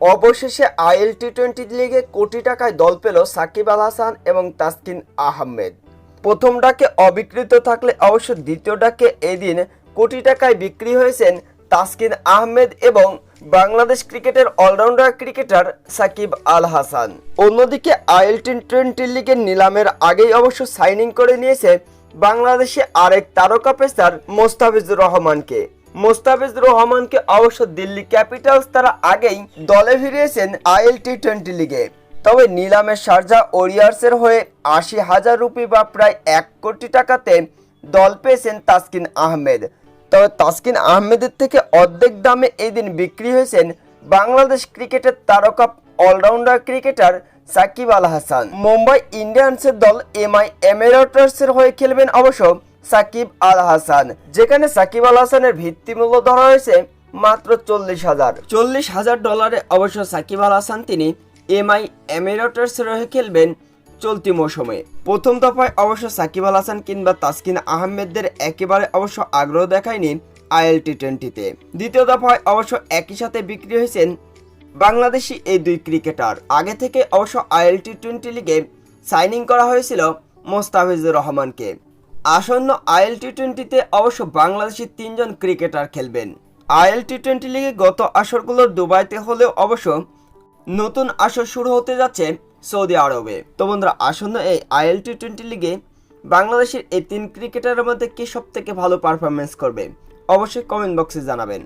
অবশেষে IL T twenty লিগে কোটি টাকায় দল পেল সাকিব আল হাসান এবং তাসকিন আহমেদ। প্রথম ডাকে অবিকৃত থাকলে অবশ্য দ্বিতীয় ডাকে এদিন কোটি টাকায় বিক্রি হয়েছেন তাসকিন আহমেদ এবং বাংলাদেশ ক্রিকেটের অলরাউন্ডার ক্রিকেটার সাকিব আল হাসান। অন্যদিকে আইএল টি টোয়েন্টি লিগের নিলামের আগেই অবশ্য সাইনিং করে নিয়েছে বাংলাদেশে আরেক তারকা পেসার মোস্তাফিজুর রহমানকে। মোস্তাফিজুর রহমানকে অবশ্য দিল্লি ক্যাপিটালস তারা আগেই দলে ফিরিয়েছেন আইএল টি টোয়েন্টি লিগে। তবে নিলামে শারজা ওরিয়ার্সের হয়ে আশি হাজার রুপি বা প্রায় এক কোটি টাকাতে দল পেয়েছেন তাসকিন আহমেদ। তবে তাসকিন আহমেদের থেকে অর্ধেক দামে এই দিন বিক্রি হয়েছেন বাংলাদেশ ক্রিকেটের তারকা অলরাউন্ডার ক্রিকেটার সাকিব আল হাসান। মুম্বাই ইন্ডিয়ান্সের দল এমআই এমিরেটসের হয়ে খেলবেন অবশ্য সাকিব আল হাসান যেখানে সাকিব আল হাসানের ভিত্তিমূল্য ধরা হয়েছে মাত্র চল্লিশ হাজার। চল্লিশ হাজার ডলারে অবশ্য সাকিব আল হাসান তিনি এমআই এমিরেটসের হয়ে খেলবেন চলতি মৌসুমে। প্রথম দফায় অবশ্য সাকিব আল হাসান কিংবা তাসকিন আহমেদদের একেবারে অবশ্য আগ্রহ দেখায়নি আইএল টি টোয়েন্টিতে। দ্বিতীয় দফায় অবশ্য একই সাথে বিক্রি হয়েছেন বাংলাদেশি এই দুই ক্রিকেটার। আগে থেকে অবশ্য আইএল টি টোয়েন্টি লিগে সাইনিং করা হয়েছিল মোস্তাফিজুর রহমানকে। আসন্ন আইএল টি টোয়েন্টিতে অবশ্য বাংলাদেশি তিনজন ক্রিকেটার খেলবেন। আইএল টি টোয়েন্টি লিগে গত আসরগুলোর দুবাইতে হলেও অবশ্য নতুন আসর শুরু হতে যাচ্ছে সৌদি আরবে। তো বন্ধুরা, আসন্ন এই আইএল টি টোয়েন্টি লিগে বাংলাদেশের এই তিন ক্রিকেটারের মধ্যে কে সব থেকে ভালো পারফরমেন্স করবে? অবশ্যই কমেন্ট বক্সে জানাবেন।